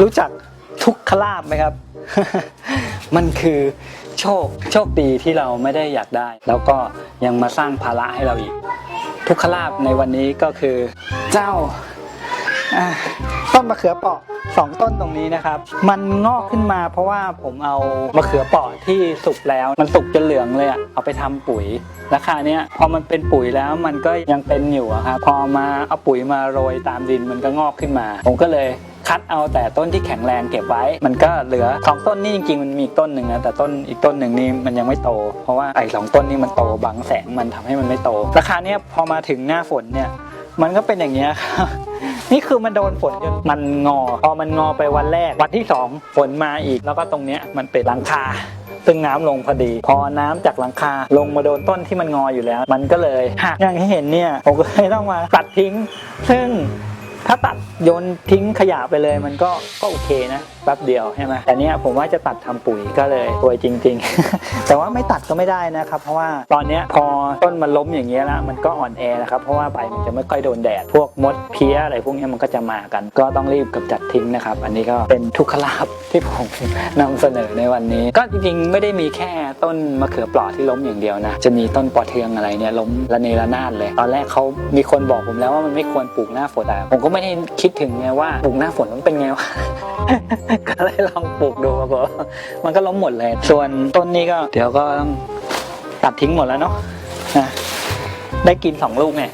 รู้จักทุกขลาบไหมครับ มันคือโชคโชคดีที่เราไม่ได้อยากได้ แล้วก็ยังมาสร้างภาระให้เราอีก ทุกขลาบในวันนี้ก็คือเจ้าอ่าต้นมะเขือเปราะสองต้นตรงนี้นะครับ มันงอกขึ้นมาเพราะว่าผมเอามะเขือเปราะที่สุกแล้ว มันสุกจนเหลืองเลยอะเอาไปทำปุ๋ยราคาเนี้ยพอมันเป็นปุ๋ยแล้วมันก็ยังเป็นอยู่อะครับพอมาเอาปุ๋ยมาโรยตามดินมันก็งอกขึ้นมา ผมก็เลย คัดเอาแต่ต้นที่แข็งแรงเก็บไว้ มันก็เหลือสองต้นนี่จริงๆมันมีอีกต้นหนึ่งนะแต่ต้นอีกต้นหนึ่งนี่มันยังไม่โต เพราะว่าไอ้สองต้นนี่มันโตบังแสงมันทำให้มันไม่โต ราคาเนี้ยพอมาถึงหน้าฝนเนี่ยมันก็เป็นอย่างเงี้ยครับนี่คือมันโดนฝนจนมันงอ พอมันงอไปวันแรก วันที่สองฝนมาอีก แล้วก็ตรงเนี้ยมันเป็นหลังคา ซึ่งน้ำลงพอดี พอน้ำจากหลังคาลงมาโดนต้นที่มันงออยู่แล้ว มันก็เลยหักอย่างที่เห็นเนี่ย ผมก็เลยต้องมาตัดทิ้ง ซึ่ง ถ้าตัดโยนทิ้งขยะไปเลยมันก็ก็โอเคนะ ป๊บเดียวใช่ไหมแต่เนี้ยผมว่าจะตัดทำปุ๋ยก็เลยสวยจริง ๆ แต่ว่าไม่ตัดก็ไม่ได้นะครับ เพราะว่าตอนเนี้ยพอต้นมันล้มอย่างเงี้ยแล้วมันก็อ่อนแอนะครับ เพราะว่าใบมันจะไม่ค่อยโดนแดด พวกมดเพี้ยอะไรพวกเนี้ยมันก็จะมากัน ก็ต้องรีบกำจัดทิ้งนะครับ อันนี้ก็เป็นทุกขลาบที่ผมนำเสนอในวันนี้ ก็จริงๆ ไม่ได้มีแค่ต้นมะเขือเปราะที่ล้มอย่างเดียวนะ จะมีต้นปอเทืองอะไรเนี่ยล้มระเนระนาดเลย ตอนแรกเขามีคนบอกผมแล้วว่ามันไม่ควรปลูกหน้าฝนแต่ผมก็ไม่ได้คิดถึงไงว่าปลูกหน้าฝนมันเป็นไงวะก็เลยลองปลูกดูครับผมมันก็ล้มหมดเลย ส่วนต้นนี้ก็เดี๋ยวก็ต้องตัดทิ้งหมดแล้วเนาะได้กินสองลูกไง